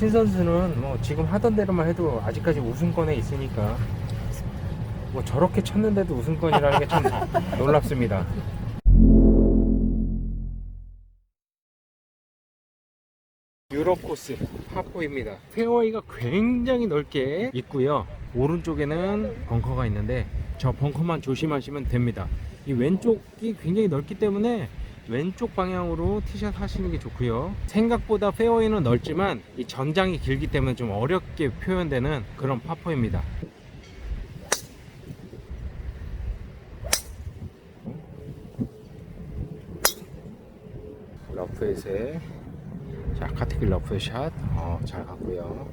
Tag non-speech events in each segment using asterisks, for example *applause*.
신 선수는 뭐 지금 하던 대로만 해도 아직까지 우승권에 있으니까 뭐 저렇게 쳤는데도 우승권이라는 게 참 *laughs* 놀랍습니다. 유럽 코스 파포입니다. 페어웨이가 굉장히 넓게 있고요. 오른쪽에는 벙커가 있는데 저 벙커만 조심하시면 됩니다. 이 왼쪽이 굉장히 넓기 때문에 왼쪽 방향으로 티샷 하시는 게 좋고요. 생각보다 페어웨이는 넓지만 이 전장이 길기 때문에 좀 어렵게 표현되는 그런 파포입니다. 러프에서의 자 카테길 러프 샷, 어, 잘 갔고요.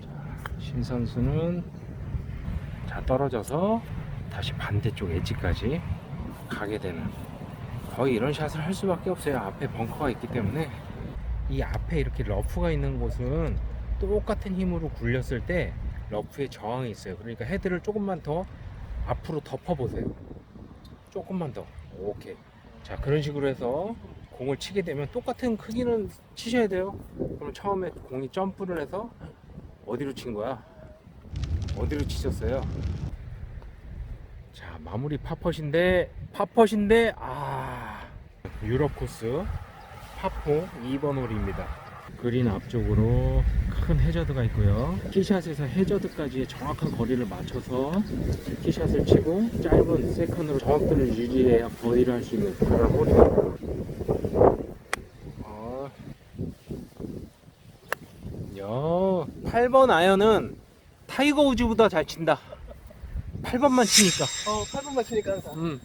자, 신 선수는 자 떨어져서 다시 반대쪽 엣지까지 가게 되는 거의 이런 샷을 할 수밖에 없어요. 앞에 벙커가 있기 때문에 이 앞에 이렇게 러프가 있는 곳은 똑같은 힘으로 굴렸을 때 러프에 저항이 있어요. 그러니까 헤드를 조금만 더 앞으로 덮어 보세요. 조금만 더. 오케이. 자 그런 식으로 해서 공을 치게 되면 똑같은 크기는 치셔야 돼요. 그럼 처음에 공이 점프를 해서 어디로 친 거야? 어디로 치셨어요? 자 마무리 파펫인데 파펫인데 아 유럽 코스 파포 2번 홀입니다. 그린 앞쪽으로 큰 해저드가 있고요. 티샷에서 해저드까지의 정확한 거리를 맞춰서 티샷을 치고 짧은 세컨으로 정확도를 유지해야 버디를 할 수 있는 그런 홀입니다. 어. 야, 8번 아연은 타이거 우즈보다 잘 친다. 8번만 치니까. 어, 8분만 치니까 항상. 음.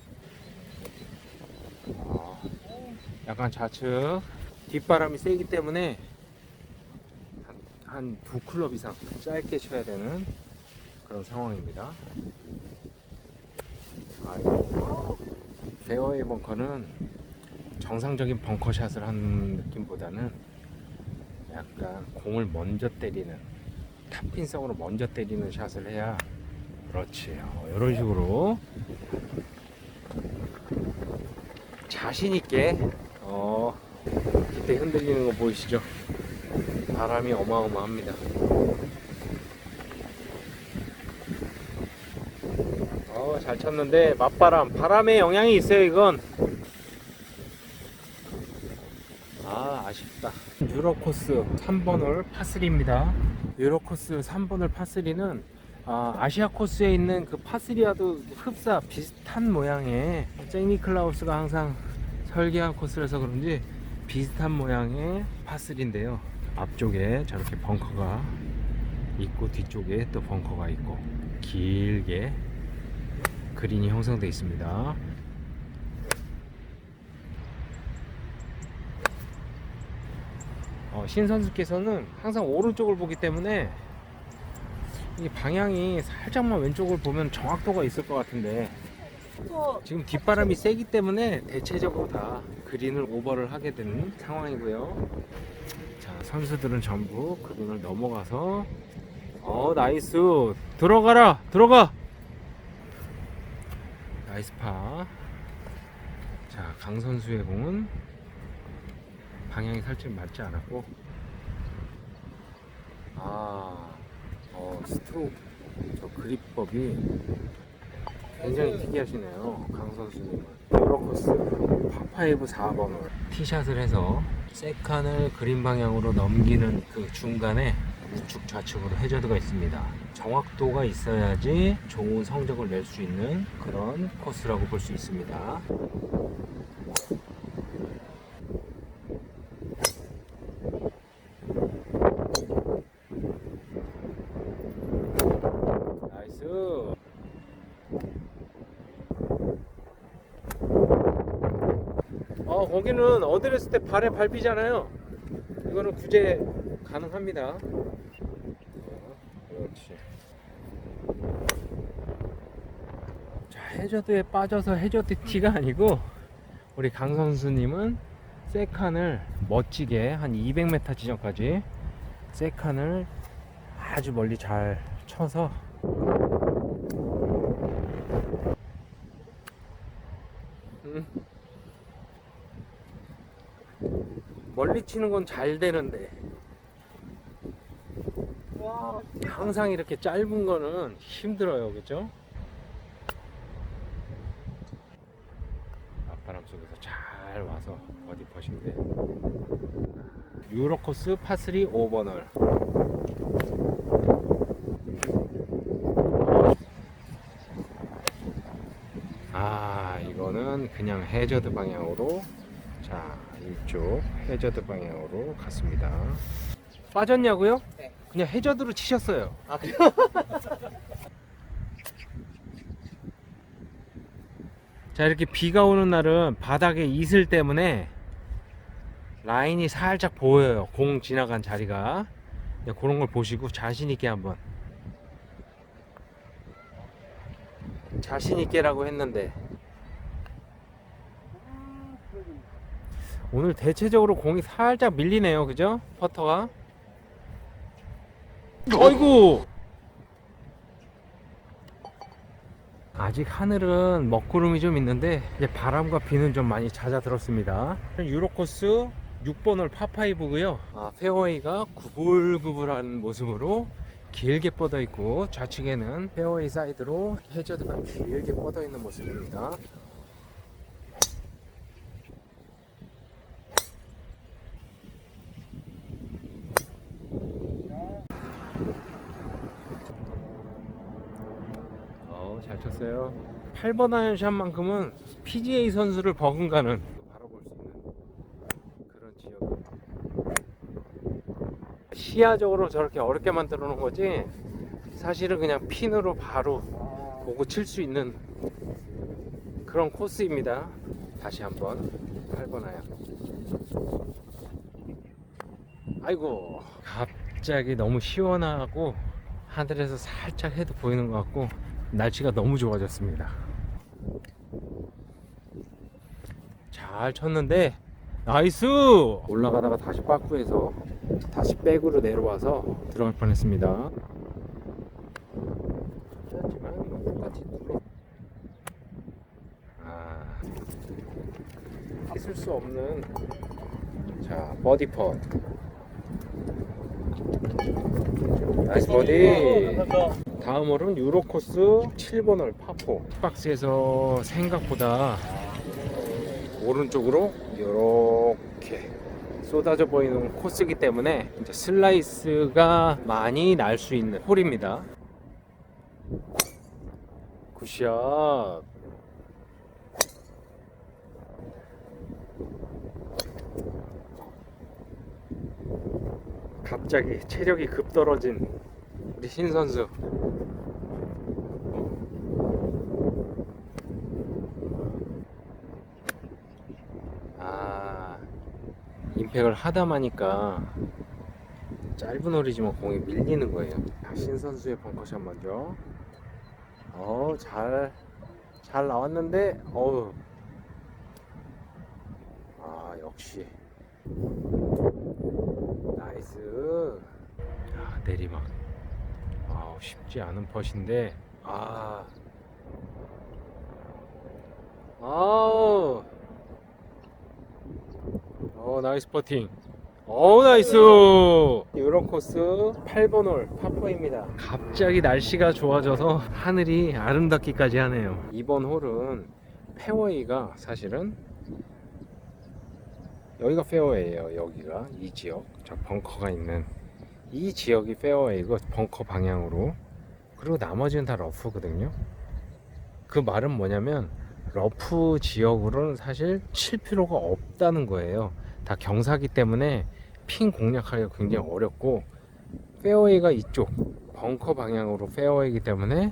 어, 약간 좌측 뒷바람이 세기 때문에 한 두 클럽 이상 짧게 쳐야 되는 그런 상황입니다. 아이고, 페어웨이 벙커는 정상적인 벙커샷을 하는 느낌보다는 약간 공을 먼저 때리는 탑핀성으로 먼저 때리는 샷을 해야 그렇지. 어, 이런 식으로 자신 있게 때 흔들리는 거 보이시죠? 바람이 어마어마합니다. 어 잘 쳤는데 맞바람, 바람의 영향이 있어요 이건. 아 아쉽다. 유럽 코스 3번 홀 파3입니다. 유럽 코스 3번 홀 파3는 아, 아시아 코스에 있는 그 파스리아도 흡사 비슷한 모양의 잭니 클라우스가 항상 설계한 코스라서 그런지 비슷한 모양의 파스리인데요. 앞쪽에 저렇게 벙커가 있고 뒤쪽에 또 벙커가 있고 길게 그린이 형성되어 있습니다. 어, 신 선수께서는 항상 오른쪽을 보기 때문에 이 방향이 살짝만 왼쪽을 보면 정확도가 있을 것 같은데 또 지금 뒷바람이 세기 때문에 대체적으로 다 그린을 오버를 하게 되는 상황이고요. 자 선수들은 전부 그린을 넘어가서 어 나이스 들어가라 들어가 나이스 파. 자 강 선수의 공은 방향이 살짝 맞지 않았고 아. 어, 스트로크 저 그립법이 굉장히 특이하시네요. 강 선수님은. 유로코스 파5 4번을 티샷을 해서 세칸을 그린 방향으로 넘기는 그 중간에 우측 좌측으로 해저드가 있습니다. 정확도가 있어야지 좋은 성적을 낼 수 있는 그런 코스라고 볼 수 있습니다. 나이스. 어, 거기는 어드레스 때 발에 밟히잖아요. 이거는 구제 가능합니다. 어, 그렇지. 자, 해저드에 빠져서 해저드 티가 아니고 우리 강 선수님은 세칸을 멋지게 한 200m 지점까지 세칸을 아주 멀리 잘 쳐서 음. 멀리 치는 건 잘 되는데. 와, 항상 이렇게 짧은 거는 힘들어요, 그죠? 앞바람 속에서 잘 와서 어디 퍼신데 유로코스 파3 5번홀 아 이거는 그냥 해저드 방향으로 자 이쪽 해저드 방향으로 갔습니다 빠졌냐고요? 네. 그냥 해저드로 치셨어요 아, 그래요? *laughs* 자 이렇게 비가 오는 날은 바닥에 이슬 때문에 라인이 살짝 보여요 공 지나간 자리가 네, 그런 걸 보시고 자신 있게 한번 자신 있게라고 했는데 오늘 대체적으로 공이 살짝 밀리네요 그죠 퍼터가 어이구 아직 하늘은 먹구름이 좀 있는데 이제 바람과 비는 좀 많이 잦아들었습니다. 유로코스 6번 홀 파5고요. 아, 페어웨이가 구불구불한 모습으로 길게 뻗어 있고 좌측에는 페어웨이 사이드로 해저드가 길게 뻗어 있는 모습입니다. 어, 잘 쳤어요. 8번 아이언샷만큼은 PGA 선수를 버금가는 바라볼 수 있는 그런 지역. 시야적으로 저렇게 어렵게 만들어 놓은 거지. 사실은 그냥 핀으로 바로 보고 칠 수 있는 그런 코스입니다. 다시 한번 8번 아이언. 아이고, 갑자기 너무 시원하고 하늘에서 살짝 해도 보이는 것 같고 날씨가 너무 좋아졌습니다. 잘 쳤는데 나이스! 올라가다가 다시 빠꾸해서 다시 백으로 내려와서 들어갈 뻔했습니다. 아, 있을 수 없는 자 버디 펫. 나이스 버디. 다음 홀은 유로 코스 7번 홀 파포. 박스에서 생각보다 오른쪽으로 이렇게 쏟아져 보이는 코스이기 때문에 이제 슬라이스가 많이 날 수 있는 홀입니다. 굿샷 갑자기 체력이 급 떨어진 우리 신 선수. 아 임팩을 하다 마니까 짧은 홀이지만 공이 밀리는 거예요. 자, 신 선수의 벙커샷 먼저. 어잘잘 잘 나왔는데 어우. 아 역시 나이스. 야 내리막. 아우 쉽지 않은 펫인데. 아. 아우. 어 나이스 퍼팅. 어 나이스. 이런 코스 8번 홀 파포입니다. 갑자기 날씨가 좋아져서 하늘이 아름답기까지 하네요. 이번 홀은 페어웨이가 사실은 여기가 페어웨이예요 여기가. 이 지역. 저 벙커가 있는. 이 지역이 페어웨이고 벙커 방향으로. 그리고 나머지는 다 러프거든요. 그 말은 뭐냐면 러프 지역으로는 사실 칠 필요가 없다는 거예요. 다 경사기 때문에 핀 공략하기가 굉장히 어렵고 페어웨이가 이쪽 벙커 방향으로 페어웨이기 때문에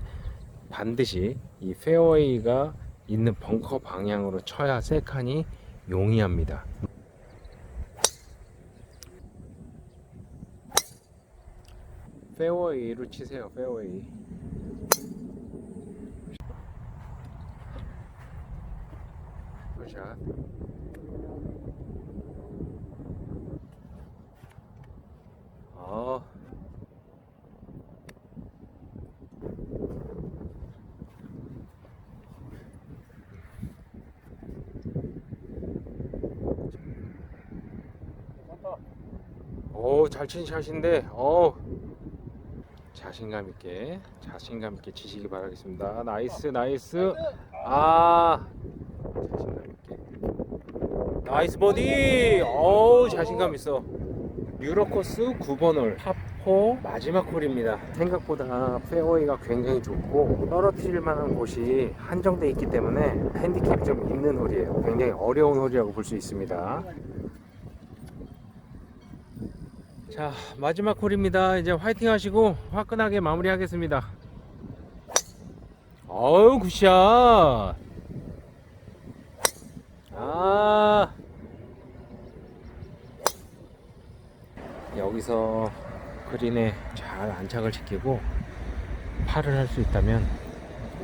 반드시 이 페어웨이가 있는 벙커 방향으로 쳐야 세칸이 용이합니다 페어웨이로 치세요 페어웨이. 굿샷. 아 오, 잘 친 샷인데, 어, 자신감 있게 자신감 있게 치시기 바라겠습니다. 나이스 나이스. 아 자신감 있게. 나이스 버디. 어우 자신감 있어. 유로 코스 9번 홀 파4 마지막 홀입니다. 생각보다 페어웨이가 굉장히 좋고 떨어뜨릴 만한 곳이 한정돼 있기 때문에 핸디캡이 좀 있는 홀이에요. 굉장히 어려운 홀이라고 볼 수 있습니다. 자 마지막 홀입니다. 이제 화이팅 하시고 화끈하게 마무리 하겠습니다. 어우 굿샷. 아 여기서 그린에 잘 안착을 시키고 팔을 할 수 있다면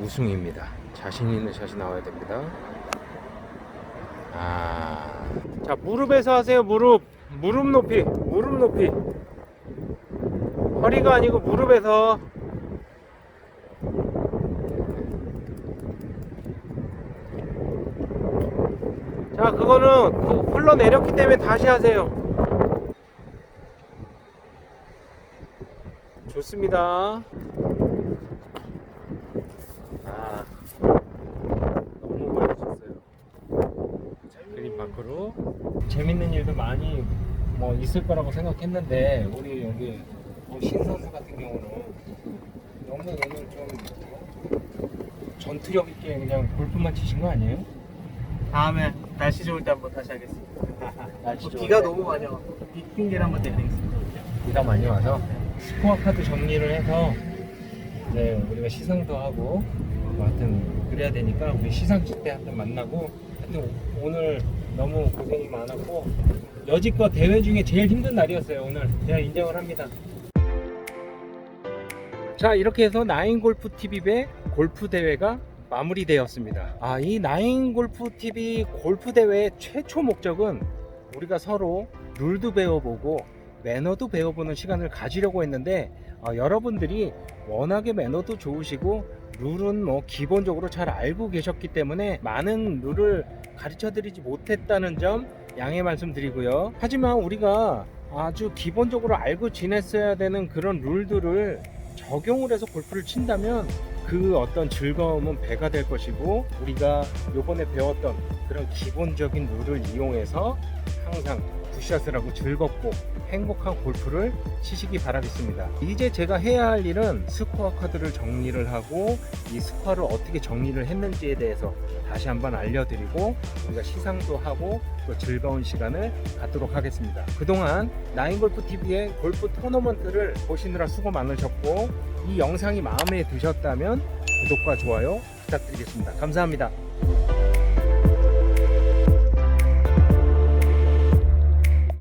우승입니다. 자신 있는 샷이 나와야 됩니다. 아, 자 무릎에서 하세요 무릎 무릎 높이 무릎 높이. 허리가 아니고 무릎에서. 자 그거는 그 흘러내렸기 때문에 다시 하세요. 좋습니다. 아 너무 쳤어요. 그린 밖으로. 재밌는 일도 많이 뭐 있을 거라고 생각했는데 우리 여기 뭐 신선수 같은 경우는 너무 오늘 좀 전투력 있게 그냥 골프만 치신 거 아니에요? 다음에 날씨 좋을 때 한번 다시 하겠습니다. *laughs* 날씨 좋을 비가 때. 너무 많이 와. 비 핑계를 한번 대드리겠습니다. 비가 많이 와서 스코어 카드 정리를 해서 네 우리가 시상도 하고 뭐 하여튼 그래야 되니까 우리 시상식 때 하여튼 만나고 하여튼 오- 오늘 너무 고생이 많았고 여지껏 대회 중에 제일 힘든 날이었어요 오늘. 제가 인정을 합니다. 자 이렇게 해서 나인 골프 TV배 골프 대회가 마무리되었습니다. 아 이 나인 골프 TV 골프 대회의 최초 목적은 우리가 서로 룰도 배워보고 매너도 배워보는 시간을 가지려고 했는데 어, 여러분들이 워낙에 매너도 좋으시고 룰은 뭐 기본적으로 잘 알고 계셨기 때문에 많은 룰을 가르쳐 드리지 못했다는 점 양해 말씀드리고요. 하지만 우리가 아주 기본적으로 알고 지냈어야 되는 그런 룰들을 적용을 해서 골프를 친다면 그 어떤 즐거움은 배가 될 것이고 우리가 요번에 배웠던 그런 기본적인 룰을 이용해서 항상 굿샷을 하고 즐겁고 행복한 골프를 치시기 바라겠습니다. 이제 제가 해야 할 일은 스코어 카드를 정리를 하고 이 스코어를 어떻게 정리를 했는지에 대해서 다시 한번 알려드리고 우리가 시상도 하고 또 즐거운 시간을 갖도록 하겠습니다. 그동안 나인골프TV의 골프 토너먼트를 보시느라 수고 많으셨고 이 영상이 마음에 드셨다면 구독과 좋아요 부탁드리겠습니다. 감사합니다.